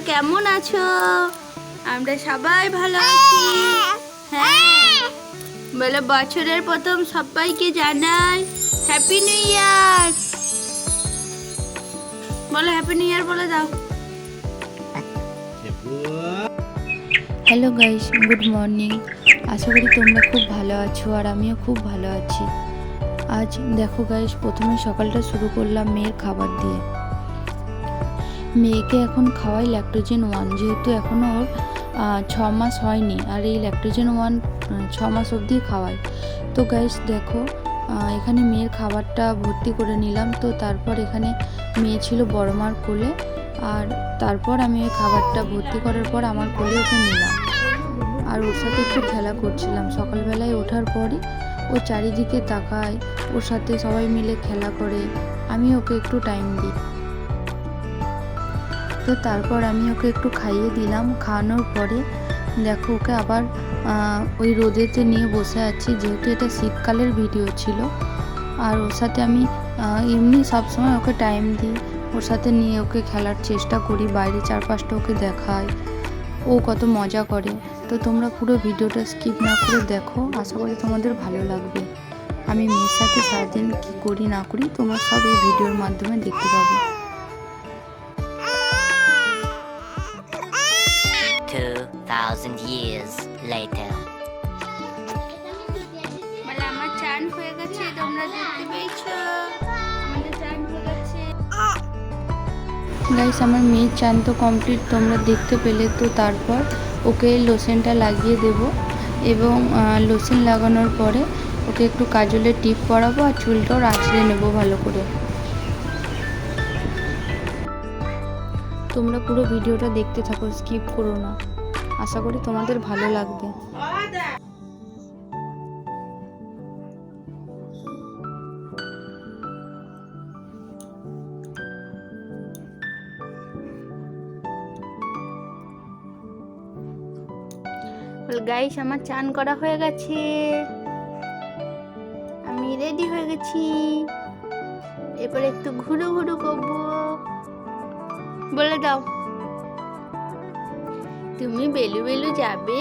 তোমরা কেমন আছো? আমরা সবাই ভালো আছি। হ্যাঁ। বলে বছরের প্রথম সবাইকে জানাই হ্যাপি নিউ ইয়ার বলো হ্যাপি নিউ ইয়ার বলে দাও। হ্যালো গাইস গুড মর্নিং আশা করি তোমরা খুব ভালো আছো আর আমিও খুব ভালো আছি। আজ দেখো গাইস প্রথমে সকালটা শুরু করলাম মেয়ের খাবার দিয়ে। মেয়েকে এখন খাওয়াই ল্যাক্টোজেন ওয়ান যেহেতু এখনও ওর ছ মাস হয়নি, আর এই ল্যাক্টোজেন ওয়ান ছ মাস অবধি খাওয়াই। তো গাইস দেখো এখানে মেয়ের খাবারটা ভর্তি করে নিলাম, তো তারপর এখানে মেয়ে ছিল বড় মার কোলে, আর তারপর আমি ওই খাবারটা ভর্তি করার পর আমার কোলে ওকে নিলাম। আর ওর সাথে একটু খেলা করছিলাম, সকালবেলায় ওঠার পরই ও চারিদিকে তাকায়, ওর সাথে সবাই মিলে খেলা করে, আমি ওকে একটু টাইম দিই। তো তারপর আমি ওকে একটু খাইয়ে দিলাম। খাওয়ানোর পরে দেখো ওকে আবার ওই রোদেতে নিয়ে বসে আছি। যেহেতু এটা শীতকালের ভিডিও ছিল। আর ওর সাথে আমি এমনি সবসময় ওকে টাইম দিই। ওর সাথে নিয়ে ওকে খেলার চেষ্টা করি। বাইরে চারপাশটা ওকে দেখায় ও কত মজা করে। তো তোমরা পুরো ভিডিওটা স্কিপ না করে দেখো। আশা করি তোমাদের ভালো লাগবে। আমি মেয়ের সাথে সারাদিন কী করি না করি, তোমরা সব এই ভিডিওর মাধ্যমে দেখতে পাবে। Later. বলে আমার চান হয়ে গেছে তোমরা দেখতে পেয়েছ। আমাদের চান হয়ে গেছে। গাইস আমার মেয়ের চান তো কমপ্লিট তোমরা দেখতে পেলে তো তারপর ওকে লোশনটা লাগিয়ে দেব। এবং লোশন লাগানোর পরে ওকে একটু কাজলের টিপ পরাবো আর চুলটাও আঁচড়ে নেব ভালো করে। তোমরা পুরো ভিডিওটা দেখতে থাকো স্কিপ করো না। আশা করি তোমাদের ভালো লাগবে। গাইস আমার চান করা হয়ে গেছে। আমি রেডি হয়ে গেছি। এরপর একটু ঘুরু ঘুরু করব। বলে দাও। তুমি বেলু বেলু যাবে?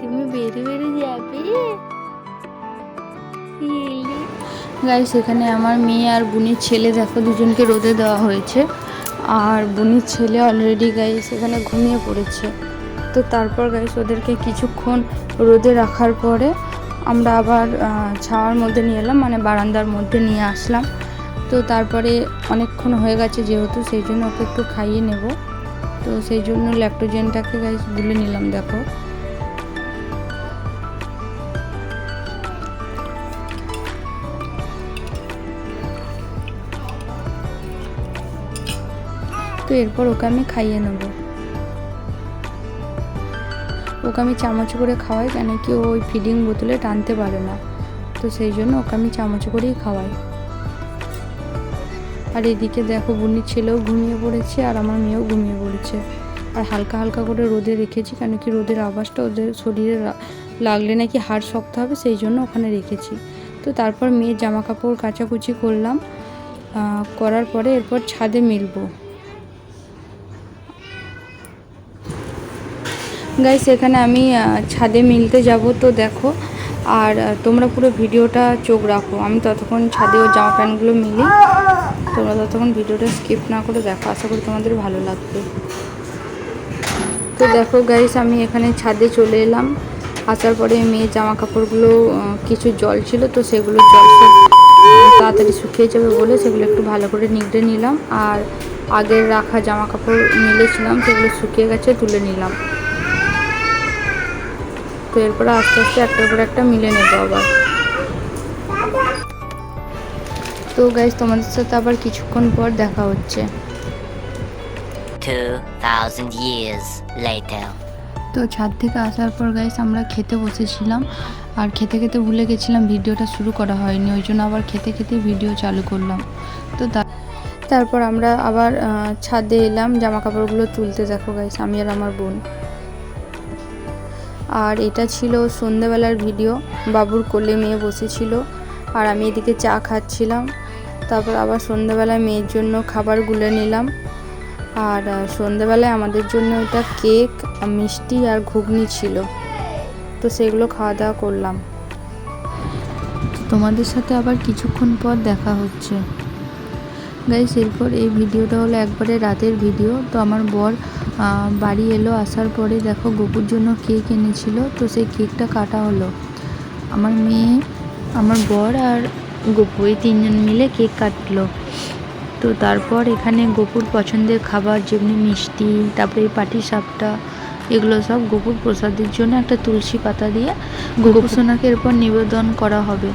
তুমি বেলু বেলু যাবে? গাইস এখানে আমার মেয়ে আর বুনির ছেলে দেখো, দুজনকে রোদে দেওয়া হয়েছে। আর বুনির ছেলে অলরেডি গাইস এখানে ঘুমিয়ে পড়েছে। তো তারপর গাইস ওদেরকে কিছুক্ষণ রোদে রাখার পরে আমরা আবার ছাওয়ার মধ্যে নিয়ে এলাম মানে বারান্দার মধ্যে নিয়ে আসলাম। তো তারপরে অনেকক্ষণ হয়ে গেছে যেহেতু, সেই জন্য ওকে একটু খাইয়ে নেব। তো সেই জন্য ল্যাক্টোজেনটাকে গাইস গুলে নিলাম, দেখো। তো এরপর ওকে আমি খাইয়ে নেব। ওকে আমি চামচ করে খাওয়াই কেন কি ওই ফিডিং বোতলে টানতে পারে না। তো সেই জন্য ওকে আমি চামচ করেই খাওয়াই। আর এদিকে দেখো বুনির ছেলেও ঘুমিয়ে পড়েছে আর আমার মেয়েও ঘুমিয়ে পড়েছে। আর হালকা হালকা করে রোদে রেখেছি, কেন কি রোদের আওয়াজটা ওদের শরীরে লাগলে নাকি হাড় শক্ত হবে, সেই জন্য ওখানে রেখেছি। তো তারপর মেয়ের জামা কাপড় কাচাকুচি করলাম করার পরে এরপর ছাদে মিলবো। গাইস, এখানে আমি ছাদে মিলতে যাব তো দেখো। আর তোমরা পুরো ভিডিওটা চোখ রাখো। আমি ততক্ষণ ছাদে ওর জামা প্যান্টগুলো মিলি। তোমরা ততক্ষণ ভিডিওটা স্কিপ না করে দেখো। আশা করি তোমাদের ভালো লাগবে। তো দেখো গাইস আমি এখানে ছাদে চলে এলাম। আসার পরে মেয়ের জামা কাপড়গুলো কিছু জল ছিল, তো সেগুলো জল তাড়াতাড়ি শুকিয়ে যাবে বলে সেগুলো একটু ভালো করে নিগড়ে নিলাম। আর আগের রাখা জামা কাপড় মিলেছিলাম, সেগুলো শুকিয়ে গেছে, তুলে নিলাম। তো এরপরে আস্তে আস্তে একটার পর একটা মিলে নেব আবার। তো গাইজ তোমাদের সাথে আবার কিছুক্ষণ পর দেখা হচ্ছে। 2,000 years later. তো ছাদ থেকে আসার পর গাইস আমরা খেতে বসেছিলাম। আর খেতে খেতে ভুলে গেছিলাম ভিডিওটা শুরু করা হয়নি ওই জন্য আবার খেতে খেতে ভিডিও চালু করলাম। তো তারপর আমরা আবার ছাদে এলাম জামা কাপড়গুলো তুলতে দেখো গাইস আমি আর আমার বোন। আর এটা ছিল সন্ধেবেলার ভিডিও। বাবুর কোলে মেয়ে বসেছিল আর আমি এদিকে চা খাচ্ছিলাম। তারপর আবার সন্ধ্যাবেলায় মেয়ের জন্য খাবার গুলে নিলাম। আর আহ, সন্ধ্যাবেলায় আমাদের জন্য এটা কেক মিষ্টি আর ঘুগনি ছিল। তো সেগুলো খাওয়া দাওয়া করলাম। তোমাদের সাথে আবার কিছুক্ষণ পর দেখা হচ্ছে। গাইস এরপর এই ভিডিওটা হলো একবারে রাতের ভিডিও। তো আমার বর বাড়ি এলো আসার পরে দেখো গপুর জন্য কেক এনেছিল তো সেই কেকটা কাটা হলো। আমার মেয়ে আমার বর আর গপু এই তিনজন মিলে কেক কাটলো। তো তারপর এখানে গপুর পছন্দের খাবার যেমনি মিষ্টি তারপরে এই পাটি সাপটা এগুলো সব গপুর প্রসাদের জন্য একটা তুলসী পাতা দিয়ে গপু সোনাকে এরপর নিবেদন করা হবে।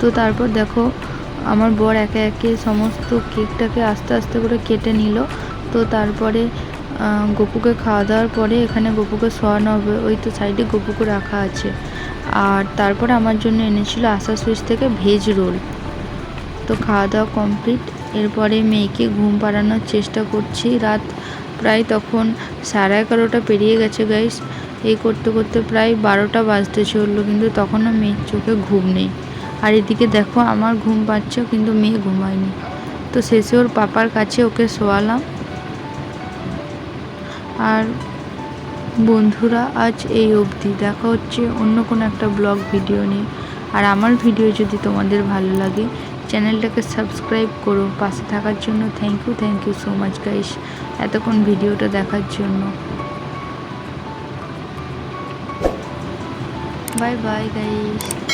তো তারপর দেখো আমার বর একে একে সমস্ত কেকটাকে আস্তে আস্তে করে কেটে নিল। তো তারপরে গপুকে খাওয়া দাওয়ার পরে এখানে গপুকে শোয়ানো হবে। ওই তো সাইডে গপুকে রাখা আছে। আর তারপরে আমার জন্য এনেছিল আশা সুইচ থেকে ভেজ রোল। তো খাওয়া দাওয়া কমপ্লিট। এরপরে মেয়েকে ঘুম পাড়ানোর চেষ্টা করছি। রাত প্রায় তখন সাড়ে এগারোটা পেরিয়ে গেছে গাইস এই করতে করতে প্রায় বারোটা বাজতে চলল, কিন্তু তখনও মেয়ের চোখে ঘুম নেই। আর এদিকে দেখো আমার ঘুম পাচ্ছে, কিন্তু মেয়ে ঘুমায়নি। তো শেষে ওর পাপার কাছে ওকে শোয়ালাম। আর বন্ধুরা, আজ এই অবধি। দেখা হচ্ছে অন্য কোনো একটা ব্লগ ভিডিও নিয়ে। আর আমার ভিডিও যদি তোমাদের ভালো লাগে, চ্যানেলটাকে সাবস্ক্রাইব করো। পাশে থাকার জন্য thank you thank you so much guys এতক্ষণ ভিডিওটা দেখার জন্য। Bye bye guys